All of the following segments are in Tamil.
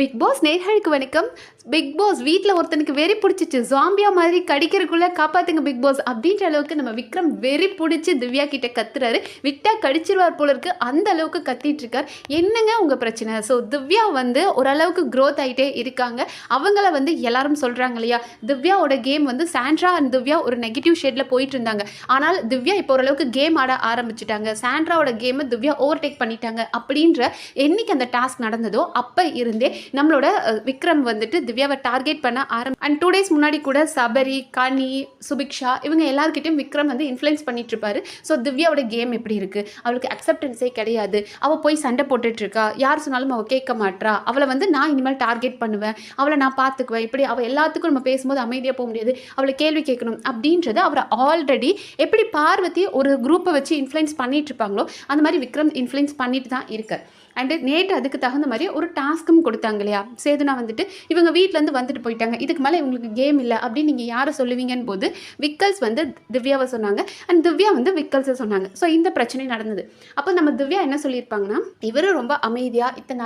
பிக் பாஸ் நேர்களுக்கு வணக்கம். பிக் பாஸ் வீட்டில் ஒருத்தனுக்கு வெறி பிடிச்சிச்சு. ஜாம்பியா மாதிரி கடிக்கிறதுக்குள்ளே காப்பாற்றுங்க பிக் பாஸ் அப்படின்ற அளவுக்கு நம்ம விக்ரம் வெறி பிடிச்சி திவ்யா கிட்ட கத்துறாரு. விட்டா கடிச்சிருவார் போல இருக்கு. அந்த அளவுக்கு கத்திட்டு இருக்கார். என்னங்க உங்க பிரச்சனை? ஸோ திவ்யா வந்து ஓரளவுக்கு க்ரோத் ஆகிட்டே இருக்காங்க. அவங்கள வந்து எல்லாரும் சொல்றாங்க இல்லையா? திவ்யாவோட கேம் வந்து சாண்ட்ரா அண்ட் திவ்யா ஒரு நெகட்டிவ் ஷேட்ல போயிட்டு இருந்தாங்க. ஆனால் திவ்யா இப்போ ஓரளவுக்கு கேம் ஆட ஆரம்பிச்சிட்டாங்க. சாண்ட்ராவோட கேமை திவ்யா ஓவர்டேக் பண்ணிட்டாங்க. அப்படின்ற என்னைக்கு அந்த டாஸ்க் நடந்ததோ அப்போ இருந்தே நம்மளோட விக்ரம் வந்துட்டு திவ்யாவை டார்கெட் பண்ண ஆரம் அண்ட் டூ டேஸ் முன்னாடி கூட சபரி கனி சுபிக்ஷா இவங்க எல்லாருக்கிட்டையும் விக்ரம் வந்து இன்ஃப்ளூயன்ஸ் பண்ணிட்டு இருப்பாரு ஸோ திவ்யாவோட கேம் எப்படி இருக்கு? அவளுக்கு அக்செப்டன்ஸே கிடையாது. அவள் போய் சண்டை போட்டுட்டு இருக்கா யார் சொன்னாலும் அவள் கேட்க மாட்டா அவளை வந்து நான் இனிமேல் டார்கெட் பண்ணுவேன். அவளை நான் பார்த்துக்குவேன். இப்படி அவள் எல்லாத்துக்கும் நம்ம பேசும்போது அமைதியாக போக முடியாது. அவளை கேள்வி கேட்கணும். அப்படின்றது அவர் ஆல்ரெடி எப்படி பார்வதி ஒரு குரூப்பை வச்சு இன்ஃப்ளூயன்ஸ் பண்ணிட்டு இருப்பாங்களோ அந்த மாதிரி விக்ரம் இன்ஃப்ளூயன்ஸ் பண்ணிட்டு தான் இருக்கார். அண்டு நேற்று அதுக்கு தகுந்த மாதிரி ஒரு டாஸ்க்கும் கொடுத்தாங்க. இல்லையா? சேதுனா வந்துட்டு இவங்க வீட்டிலேருந்து வந்துட்டு போயிட்டாங்க. இதுக்கு மேலே இவங்களுக்கு கேம் இல்லை அப்படின்னு நீங்கள் யாரை சொல்லுவீங்கன்னு போது விக்கல்ஸ் வந்து திவ்யாவை சொன்னாங்க. அண்ட் திவ்யா வந்து விக்கல்ஸை சொன்னாங்க. ஸோ இந்த பிரச்சனை நடந்தது. அப்போ நம்ம திவ்யா என்ன சொல்லியிருப்பாங்கன்னா இவரும் ரொம்ப அமைதியாக இத்தனை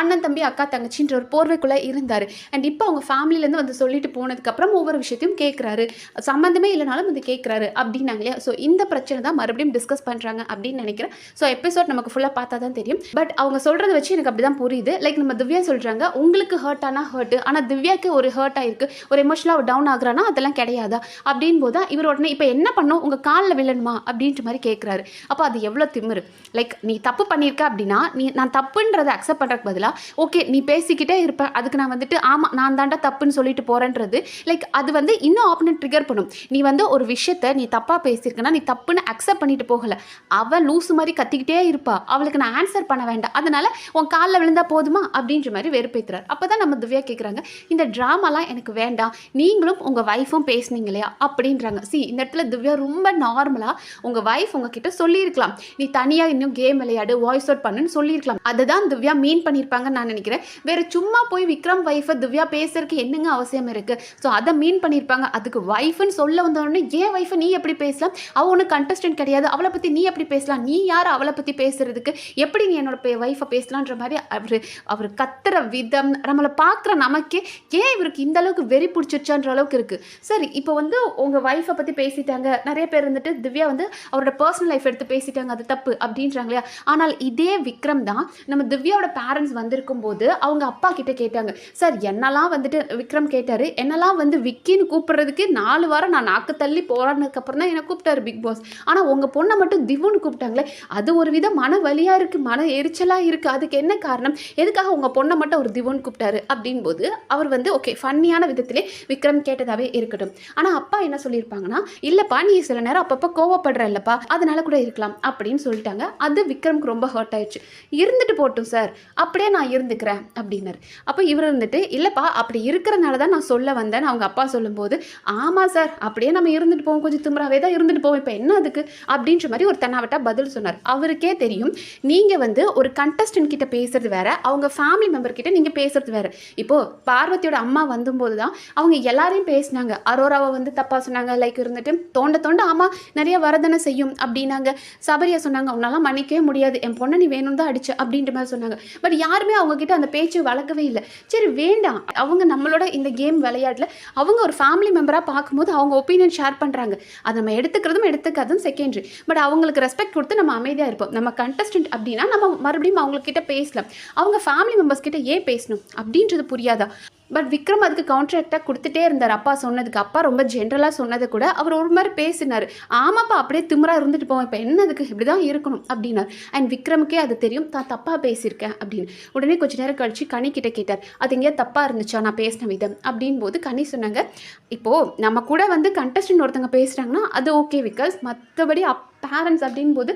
அண்ணன் தம்பி அக்கா தங்கச்சின்ற ஒரு போர்வைக்குள்ளே இருந்தார். அண்ட் இப்போ அவங்க ஃபேமிலியிலேருந்து வந்து சொல்லிட்டு போனதுக்கப்புறம் ஒவ்வொரு விஷயத்தையும் கேட்குறாரு சம்மந்தமே இல்லைனாலும் வந்து கேட்குறாரு அப்படின்னாங்க இல்லையா? ஸோ இந்த பிரச்சனை தான் மறுபடியும் டிஸ்கஸ் பண்ணுறாங்க அப்படின்னு நினைக்கிறேன். ஸோ எபிசோட் நமக்கு ஃபுல்லாக பார்த்தா தான் தெரியும். பட் அவங்க சொல்கிறத வச்சு எனக்கு அப்படி தான் புரியுது. லைக் நம்ம திவ்யா சொல்கிறாங்க உங்களுக்கு ஹர்ட் ஆனால் ஹர்ட் ஆனால் திவ்யாக்கு ஒரு ஹர்ட் ஆயிருக்கு ஒரு எமோஷனலாக டவுன் ஆகுறானா அதெல்லாம் கிடையாதா? அப்படின் போது தான் இவர் உடனே இப்போ என்ன பண்ணும் உங்கள் காலில் விழணுமா? அப்படின்ற மாதிரி கேட்குறாரு அப்போ அது எவ்வளோ திமிரு. லைக் நீ தப்பு பண்ணியிருக்க அப்படின்னா நீ நான் தப்புன்றதை அக்செப்ட் பண்ணுறதுக்கு பதிலாக ஓகே நீ பேசிக்கிட்டே இருப்ப. அதுக்கு நான் வந்துட்டு ஆமாம் நான் தாண்டா தப்புன்னு சொல்லிட்டு போகிறேன்றது லைக் அது வந்து இன்னும் ஆப்னட் ட்ரிகர் பண்ணும். நீ வந்து ஒரு விஷயத்த நீ தப்பாக பேசியிருக்கனா நீ தப்புன்னு அக்செப்ட் பண்ணிட்டு போகல. அவள் லூசு மாதிரி கத்திக்கிட்டே இருப்பா. அவளுக்கு நான் ஆன்சர் பண்ண வேண்டாம். அதனால உன் காலில் விழுந்தா போதுமா? அப்படின்ற மாதிரி வெறுப்பேத்துறாரு அப்போ தான் நம்ம திவ்யா கேட்குறாங்க இந்த ட்ராமாலாம் எனக்கு வேண்டாம் நீங்களும் உங்கள் ஒய்ஃபும் பேசுனீங்க இல்லையா? அப்படின்றாங்க. சி இந்த இடத்துல திவ்யா ரொம்ப நார்மலாக உங்கள் ஒய்ஃப் உங்ககிட்ட சொல்லியிருக்கலாம். நீ தனியாக இன்னும் கேம் விளையாடு வாய்ஸ் அவுட் பண்ணுன்னு சொல்லியிருக்கலாம். அதை தான் திவ்யா மீன் பண்ணியிருப்பாங்கன்னு நான் நினைக்கிறேன். வேறு சும்மா போய் விக்ரம் ஒய்ஃபை திவ்யா பேசுறதுக்கு என்னங்க அவசியம் இருக்குது ஸோ அதை மீன் பண்ணியிருப்பாங்க. அதுக்கு ஒய்ஃப்னு சொல்ல வந்தோடனே ஏன் ஒய்ஃபை நீ எப்படி பேசலாம்? அவள் ஒன்றும் கண்டஸ்டன்ட் கிடையாது. அவளை பற்றி நீ எப்படி பேசலாம்? நீ யார் அவளை பற்றி பேசுறதுக்கு? எப்படி நீ என்னோட ஒய்ஃபை பேசலான்ற மாதிரி அவர் அவர் கத்துற விதம் நம்மளை பார்க்குற நமக்கே ஏன் இவருக்கு இந்த அளவுக்கு வெறி பிடிச்சிருச்சான்ற அளவுக்கு இருக்குது சரி இப்போ வந்து உங்கள் ஒய்ஃபை பற்றி பேசிட்டாங்க. நிறைய பேர் வந்துட்டு திவ்யா வந்து அவரோட பர்சனல் லைஃப் எடுத்து பேசிட்டாங்க அது தப்பு அப்படின்றாங்க இல்லையா? ஆனால் இதே விக்ரம் தான் நம்ம திவ்யாவோட பேரண்ட்ஸ் வந்திருக்கும் போது அவங்க அப்பா கிட்ட கேட்டாங்க. சார் என்னெல்லாம் வந்துட்டு விக்ரம் கேட்டார்? என்னெல்லாம் வந்து விக்கின்னு கூப்பிட்றதுக்கு நாலு வாரம் நான் நாக்கு தள்ளி போராடினதுக்கப்புறம் தான் என்னை கூப்பிட்டாரு பிக் பாஸ் ஆனால் உங்கள் பொண்ணை மட்டும் திவுன்னு கூப்பிட்டாங்களே அது ஒரு வித மன வலியாக இருக்குது மன எரிச்சலாக இருக்குது அதுக்கு என்ன காரணம்? எதுக்காக உங்கள் பொண்ணை மட்டும் ஒரு திவோன்னு கூப்பிட்டாரு அப்படின் போது அவர் வந்து ஓகே ஃபன்னியான விதத்திலே விக்ரம் கேட்டதாகவே இருக்கட்டும். ஆனால் அப்பா என்ன சொல்லியிருப்பாங்கன்னா இல்லைப்பா நீ சில நேரம் அப்பப்போ கோவப்படுற இல்லைப்பா அதனால கூட இருக்கலாம் அப்படின்னு சொல்லிட்டாங்க. அது விக்ரம்க்கு ரொம்ப ஹர்ட் ஆயிடுச்சு. இருந்துட்டு போட்டும் சார் அப்படியே நான் இருந்துக்கிறேன் அப்படின்னாரு. அப்போ இவர் இருந்துட்டு இல்லைப்பா அப்படி இருக்கிறனால தான் நான் சொல்ல வந்தேன் அவங்க அப்பா சொல்லும்போது ஆமாம் சார் அப்படியே நம்ம இருந்துட்டு போவோம். கொஞ்சம் திமுறாவே தான் இருந்துட்டு போவோம். இப்போ என்ன அதுக்கு? அப்படின்ற மாதிரி ஒரு தன்னாவட்டா பதில் சொன்னார். அவருக்கே தெரியும் நீங்கள் வந்து ஒரு கண்டஸ்டன்ட் கிட்ட பேசுறது வேற. அவங்க ஃபேமிலி மெம்பர் கிட்ட நீங்கள் பேசுறது வேறு. இப்போது பார்வதியோட அம்மா வந்தும்போது தான் அவங்க எல்லாரையும் பேசினாங்க. அரோராவை வந்து தப்பாக சொன்னாங்க லைக் இருந்துட்டு தோண்ட தோண்ட அம்மா நிறைய வரதனை செய்யும் அப்படின்னாங்க. சபரியா சொன்னாங்க அவனாலாம் மன்னிக்கவே முடியாது. என் பொண்ணை நீ வேணும் தான் அடிச்ச. அப்படின்ற மாதிரி சொன்னாங்க. பட் யாருமே அவங்க கிட்ட அந்த பேச்சு வளர்க்கவே இல்லை. சரி வேண்டாம். அவங்க நம்மளோட இந்த கேம் விளையாட்டில் அவங்க ஒரு ஃபேமிலி மெம்பராக பார்க்கும்போது அவங்க ஒப்பீனியன் ஷேர் பண்ணுறாங்க அதை நம்ம எடுத்துக்கிறதும் எடுத்துக்காதும் செகண்டரி பட் அவங்களுக்கு ரெஸ்பெக்ட் கொடுத்து நம்ம அமைதியாக இருப்போம். நம்ம கண்டஸ்டன்ட் அப்படின்னா நம்ம மறுபடியும் அவங்கக்கிட்ட பேசலாம். அவங்க ஃபேமிலி மெம்பர்ஸ் கிட்ட ஏன் பேசணும் அப்படின்றது புரியாதா? பட் விக்ரம் அதுக்கு கான்ட்ராக்டாக கொடுத்துட்டே இருந்தார். அப்பா சொன்னதுக்கு அப்பா ரொம்ப ஜென்ரலாக சொன்னதை கூட அவர் ஒரு மாதிரி பேசினார். ஆமாப்பா அப்படியே திமிரா இருந்துட்டு போவோம். இப்போ என்னதுக்கு இப்படி தான் இருக்கணும் அப்படின்னார். அண்ட் விக்ரமுக்கே அது தெரியும். தான் தப்பாக பேசியிருக்கேன் அப்படின்னு. உடனே கொஞ்ச நேரம் கழிச்சு கனி கிட்ட கேட்டார். அது எங்கேயா தப்பாக இருந்துச்சா? நான் பேசின விதம் அப்படின் போது கனி சொன்னாங்க இப்போது நம்ம கூட வந்து கண்டஸ்டன்ட் ஒருத்தங்க பேசுகிறாங்கன்னா அது ஓகே பிகாஸ் மற்றபடி அப் பேரண்ட்ஸ் அப்படின் போது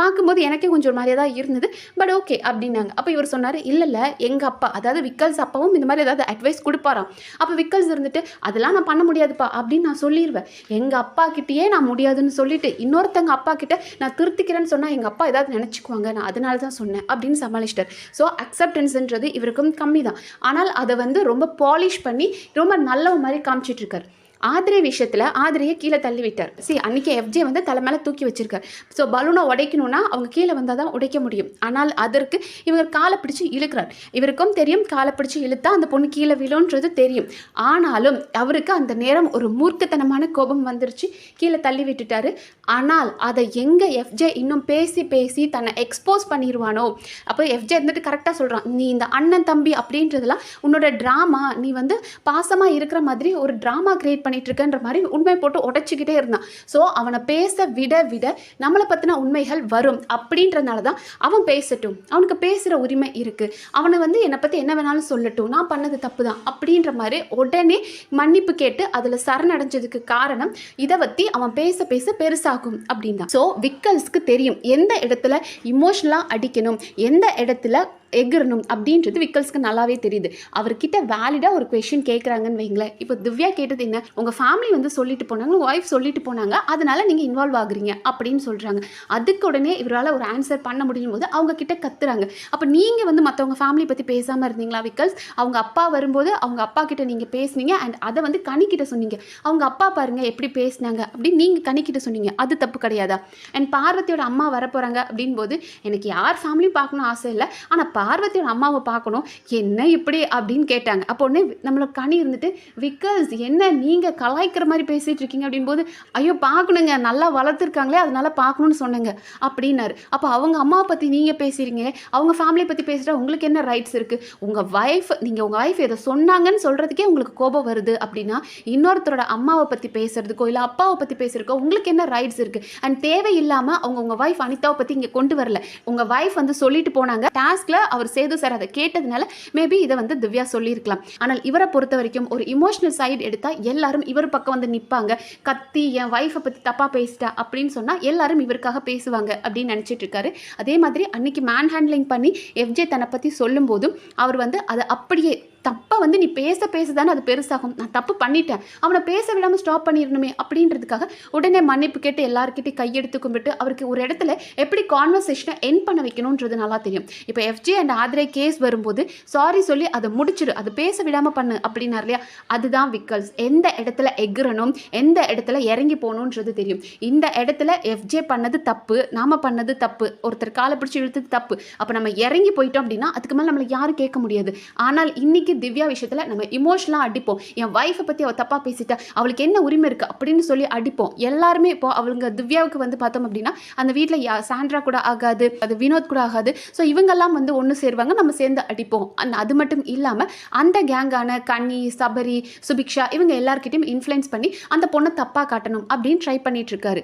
பார்க்கும்போது எனக்கே கொஞ்சம் ஒரு மாதிரியாக தான் இருந்தது. பட் ஓகே அப்படின்னாங்க. அப்போ இவர் சொன்னார் இல்லை இல்லை எங்கள் அப்பா அதாவது விக்கல்ஸ் அப்பாவும் இந்த மாதிரி ஏதாவது அட்வைஸ் கொடுப்பாராம். அப்போ விக்கல்ஸ் இருந்துட்டு அதெல்லாம் நான் பண்ண முடியாதுப்பா அப்படின்னு நான் சொல்லிடுவேன் எங்கள் அப்பா கிட்டேயே நான் முடியாதுன்னு சொல்லிட்டு இன்னொருத்தங்க அப்பா கிட்ட நான் திருத்திக்கிறேன்னு சொன்னால் எங்கள் அப்பா ஏதாவது நினச்சிக்குவாங்க நான் அதனால தான் சொன்னேன் அப்படின்னு சமாளிச்சிட்டார். ஸோ அக்செப்டன்ஸ்ன்றது இவருக்கும் கம்மி தான் ஆனால் அதை வந்து ரொம்ப பாலிஷ் பண்ணி ரொம்ப நல்ல மாதிரி காமிச்சிட்டுருக்கார் ஆதிரை விஷயத்தில் ஆதிரையை கீழே தள்ளி விட்டார். சி அன்னைக்கு எஃப்ஜே வந்து தலை மேலே தூக்கி வச்சிருக்கார். ஸோ பலூனை உடைக்கணும்னா அவங்க கீழே வந்தால் தான் உடைக்க முடியும். ஆனால் அதற்கு இவர் காலை பிடிச்சி இழுக்கிறார். இவருக்கும் தெரியும் காலை பிடிச்சி இழுத்தா அந்த பொண்ணு கீழே விழுன்றது தெரியும். ஆனாலும் அவருக்கு அந்த நேரம் ஒரு மூர்க்கத்தனமான கோபம் வந்துருச்சு. கீழே தள்ளி விட்டுட்டாரு. ஆனால் அதை எங்கே எஃப்ஜே இன்னும் பேசி பேசி தன்னை எக்ஸ்போஸ் பண்ணிடுவானோ அப்போ எஃப்ஜே இருந்துட்டு கரெக்டாக சொல்கிறான் நீ இந்த அண்ணன் தம்பி அப்படின்றதெல்லாம் உன்னோட ட்ராமா நீ வந்து பாசமாக இருக்கிற மாதிரி ஒரு ட்ராமா கிரியேட் பண்ணிட்டு இருக்கன்ற மாதிரி உண்மை போட்டு உடைச்சிக்கிட்டே இருந்தான். ஸோ அவனை பேச விட விட நம்மளை பற்றின உண்மைகள் வரும் அப்படின்றனால தான் அவன் பேசட்டும். அவனுக்கு பேசுகிற உரிமை இருக்குது அவனை வந்து என்னை பற்றி என்ன வேணாலும் சொல்லட்டும். நான் பண்ணது தப்பு தான் அப்படின்ற மாதிரி உடனே மன்னிப்பு கேட்டு அதில் சரணடைஞ்சதுக்கு காரணம் இதை பற்றி அவன் பேச பேச பெருசாகும் அப்படின்னா ஸோ விக்கல்ஸ்க்கு தெரியும் எந்த இடத்துல இமோஷனலாக அடிக்கணும் எந்த இடத்துல எகிரணும் அப்படின்றது விக்கல்ஸ்க்கு நல்லாவே தெரியுது. அவர்கிட்ட வேலிடாக ஒரு கொஷின் கேட்குறாங்கன்னு வைங்களேன். இப்போ திவ்யா கேட்டது என்ன? உங்கள் ஃபேமிலி வந்து சொல்லிட்டு போனாங்க உங்கள் ஒய்ஃப் சொல்லிட்டு போனாங்க அதனால நீங்கள் இன்வால்வ் ஆகுறீங்க அப்படின்னு சொல்கிறாங்க அதுக்கு உடனே இவரால் ஒரு ஆன்சர் பண்ண முடியும் போது அவங்க கிட்ட கத்துறாங்க. அப்போ நீங்கள் வந்து மற்றவங்க ஃபேமிலி பற்றி பேசாமல் இருந்தீங்களா விக்கல்ஸ் அவங்க அப்பா வரும்போது அவங்க அப்பா கிட்ட நீங்கள் பேசுனீங்க அண்ட் அதை வந்து கனிக்கிட்ட சொன்னீங்க. அவங்க அப்பா பாருங்க எப்படி பேசினாங்க அப்படின்னு நீங்கள் கனிக்கிட்ட சொன்னீங்க. அது தப்பு கிடையாதா? அண்ட் பார்வதியோட அம்மா வரப்போகிறாங்க அப்படின் போது எனக்கு யார் ஃபேமிலியும் பார்க்கணும் ஆசை இல்லை. ஆனால் பார்வதியோட அம்மாவை பார்க்கணும். என்ன இப்படி அப்படின்னு கேட்டாங்க. அப்போ உடனே நம்மளோட கனி இருந்துட்டு விக்கல்ஸ் என்ன நீங்கள் கலாய்க்கிற மாதிரி பேசிகிட்டு இருக்கீங்க அப்படின் போது ஐயோ பார்க்கணுங்க. நல்லா வளர்த்துருக்காங்களே அதனால பார்க்கணும்னு சொன்னேங்க. அப்படின்னாரு. அப்போ அவங்க அம்மாவை பற்றி நீங்கள் பேசுகிறீங்க அவங்க ஃபேமிலியை பற்றி பேசுகிறா உங்களுக்கு என்ன ரைட்ஸ் இருக்குது உங்கள் ஒய்ஃப் நீங்கள் உங்கள் ஒய்ஃப் எதை சொன்னாங்கன்னு சொல்கிறதுக்கே உங்களுக்கு கோபம் வருது அப்படின்னா இன்னொருத்தரோட அம்மாவை பற்றி பேசுறதுக்கோ இல்லை அப்பாவை பற்றி பேசுகிறக்கோ உங்களுக்கு என்ன ரைட்ஸ் இருக்குது அண்ட் தேவையில்லாமல் அவங்க உங்கள் ஒய்ஃப் அனிதாவை பற்றி இங்கே கொண்டு வரல. உங்கள் ஒய்ஃப் வந்து சொல்லிட்டு போனாங்க. டாஸ்கில் அவர் சேது சார் அதை கேட்டதுனால மேபி இதை வந்து திவ்யா சொல்லியிருக்கலாம். ஆனால் இவரை பொறுத்த வரைக்கும் ஒரு இமோஷனல் சைடு எடுத்தால் எல்லாரும் இவர் பக்கம் வந்து நிற்பாங்க கத்தி என் ஒய்ஃபை பற்றி தப்பாக பேசிட்டா அப்படின்னு சொன்னால் எல்லாரும் இவருக்காக பேசுவாங்க அப்படின்னு நினச்சிட்டு இருக்காரு. அதே மாதிரி அன்னைக்கு மேன் ஹேண்ட்லிங் பண்ணி எஃப்ஜே தன்னை பற்றி சொல்லும்போதும் அவர் வந்து அதை அப்படியே தப்பை வந்து நீ பேச பேச தானே அது பெருசாகும். நான் தப்பு பண்ணிட்டேன். அவனை பேச விடாமல் ஸ்டாப் பண்ணிடணுமே அப்படின்றதுக்காக உடனே மன்னிப்பு கேட்டு எல்லாருக்கிட்டையும் கையெடுத்து கும்பிட்டு அவருக்கு ஒரு இடத்துல எப்படி கான்வர்சேஷனை என் பண்ண வைக்கணுன்றது நல்லா தெரியும். இப்போ எஃப்ஜே அண்ட் ஆதிரை கேஸ் வரும்போது சாரி சொல்லி அதை முடிச்சிடு. அதை பேச விடாமல் பண்ணு அப்படின்னார் இல்லையா? அதுதான் விக்கல்ஸ் எந்த இடத்துல எகுறணும் எந்த இடத்துல இறங்கி போகணுன்றது தெரியும். இந்த இடத்துல எஃப்ஜே பண்ணது தப்பு நாம் பண்ணது தப்பு ஒருத்தர் காலை பிடிச்சி இழுத்தது தப்பு. அப்போ நம்ம இறங்கி போயிட்டோம் அப்படின்னா அதுக்கு மேலே நம்மளை யாரும் கேட்க முடியாது. ஆனால் இன்னைக்கு திவ்யா விஷயத்தில் நம்ம இமோஷனலாக அடிப்போம். என் ஒய்ஃபை பற்றி அவள் தப்பாக பேசிட்டா அவளுக்கு என்ன உரிமை இருக்குது அப்படின்னு சொல்லி அடிப்போம். எல்லாருமே இப்போ அவளுங்க திவ்யாவுக்கு வந்து பார்த்தோம் அப்படின்னா அந்த வீட்டில் யா சாண்ட்ரா கூட ஆகாது அது வினோத் கூட ஆகாது. ஸோ இவங்கெல்லாம் வந்து ஒன்று சேருவாங்க நம்ம சேர்ந்து அடிப்போம். அந்த அது மட்டும் இல்லாமல் அந்த கேங்கான கனி சபரி சுபிக்ஷா இவங்க எல்லாருக்கிட்டையும் இன்ஃப்ளூயன்ஸ் பண்ணி அந்த பொண்ணை தப்பாக காட்டணும் அப்படின்னு ட்ரை பண்ணிட்டு இருக்காரு.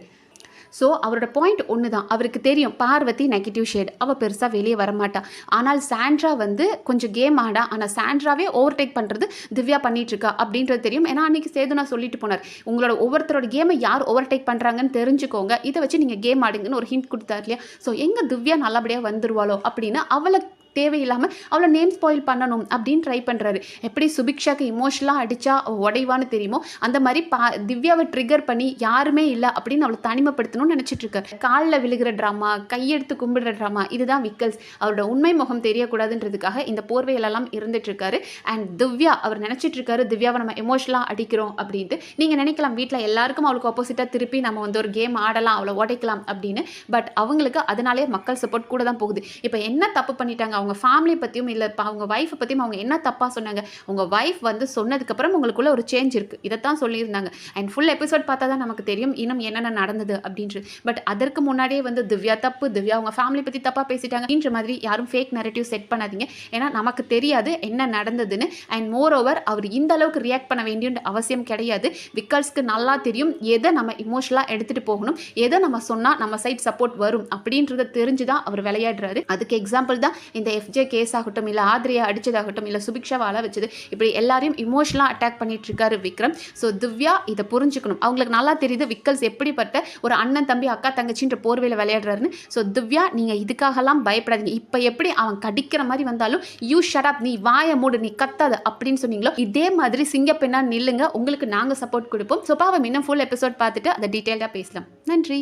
ஸோ அவரோட பாயிண்ட் ஒன்று தான் அவருக்கு தெரியும் பார்வதி நெகட்டிவ் ஷேட் அவள் பெருசாக வெளியே வரமாட்டா. ஆனால் சாண்ட்ரா வந்து கொஞ்சம் கேம் ஆடா. ஆனால் சாண்ட்ராவே ஓவர்டேக் பண்ணுறது திவ்யா பண்ணிட்டு இருக்கா அப்படின்றது தெரியும். ஏன்னா அன்றைக்கி சேதுனா சொல்லிட்டு போனார். உங்களோட ஒவ்வொருத்தரோட கேமை யார் ஓவர்டேக் பண்ணுறாங்கன்னு தெரிஞ்சுக்கோங்க. இதை வச்சு நீங்கள் கேம் ஆடுங்கன்னு ஒரு ஹிண்ட் கொடுத்தாரு இல்லையா? ஸோ எங்கே திவ்யா நல்லபடியாக வந்துருவாளோ அப்படின்னு அவளை தேவையில்லாமல் அவ்வளோ நேம் ஸ்பாயில் பண்ணணும் அப்படின்னு ட்ரை பண்ணுறாரு எப்படி சுபிக்ஷாக்கு இமோஷனலாக அடித்தா உடைவான்னு தெரியுமோ? அந்த மாதிரி பா திவ்யாவை ட்ரிகர் பண்ணி யாருமே இல்லை அப்படின்னு அவளை தனிமைப்படுத்தணும்னு நினச்சிட்டு இருக்காரு. காலில் விழுகிற ட்ராமா கையெடுத்து கும்பிடுற ட்ராமா இதுதான் விக்கல்ஸ். அவரோட உண்மை முகம் தெரியக்கூடாதுன்றதுக்காக இந்த போர்வையிலெல்லாம் இருந்துட்டுருக்காரு அண்ட் திவ்யா அவர் நினச்சிட்டு இருக்காரு திவ்யாவை நம்ம எமோஷனலாக அடிக்கிறோம் அப்படின்ட்டு. நீங்கள் நினைக்கலாம் வீட்டில் எல்லாருக்கும் அவளுக்கு ஆப்போசிட்டாக திருப்பி நம்ம வந்து ஒரு கேம் ஆடலாம் அவளை உடைக்கலாம் அப்படின்னு. பட் அவங்களுக்கு அதனாலே மக்கள் சப்போர்ட் கூட தான் போகுது. இப்போ என்ன தப்பு பண்ணிட்டாங்க அவங்க அவங்க ஃபேமிலியை பற்றியும் இல்லை இப்போ அவங்க ஒய்ஃபை பற்றியும் அவங்க என்ன தப்பாக சொன்னாங்க உங்கள் ஒய்ஃப் வந்து சொன்னதுக்கப்புறம் உங்களுக்குள்ளே ஒரு சேஞ்ச் இருக்குது இதைத்தான் சொல்லியிருந்தாங்க. அண்ட் ஃபுல் எபிசோட் பார்த்தா தான் நமக்கு தெரியும் இன்னும் என்னென்ன நடந்தது அப்படின்றது பட் அதற்கு முன்னாடியே வந்து திவ்யா தப்பு திவ்யா அவங்க ஃபேமிலி பற்றி தப்பாக பேசிட்டாங்க அப்படின்ற மாதிரி யாரும் ஃபேக் நெரட்டிவ் செட் பண்ணாதீங்க. ஏன்னா நமக்கு தெரியாது என்ன நடந்ததுன்னு. அண்ட் மோர் ஓவர் அவர் இந்த அளவுக்கு ரியாக்ட் பண்ண வேண்டிய அவசியம் கிடையாது. விக்கல்ஸ்க்கு நல்லா தெரியும் எதை நம்ம இமோஷனலாக எடுத்துகிட்டு போகணும் எதை நம்ம சொன்னால் நம்ம சைட் சப்போர்ட் வரும் அப்படின்றத தெரிஞ்சு தான் அவர் விளையாடுறாரு. அதுக்கு எக்ஸாம்பிள் தான் இந்த எஃப்ஜே கேஸ் ஆகட்டும் இல்லை ஆதிரியா அடித்ததாகட்டும் இல்லை சுபிக்ஷாவால் வச்சது இப்படி எல்லாரையும் இமோஷனலாக அட்டாக் பண்ணிட்டு இருக்காரு விக்ரம். ஸோ திவ்யா இதை புரிஞ்சுக்கணும். அவங்களுக்கு நல்லா தெரியுது விக்கல்ஸ் எப்படிப்பட்ட ஒரு அண்ணன் தம்பி அக்கா தங்கச்சின்ற போர்வையில் விளையாடுறாருன்னு. ஸோ திவ்யா நீங்கள் இதுக்காகலாம் பயப்படாதீங்க. இப்போ எப்படி அவன் கடிக்கிற மாதிரி வந்தாலும் யூ ஷடாப் நீ வாயை மூடு. நீ கத்தாத. அப்படின்னு சொன்னீங்களோ இதே மாதிரி சிங்கப்பெண்ணா நில்லுங்க. உங்களுக்கு நாங்கள் சப்போர்ட் கொடுப்போம். ஸோ பாவம் இன்னும் ஃபுல் எபிசோட் பார்த்துட்டு அதை டீட்டெயிலாக பேசலாம். நன்றி.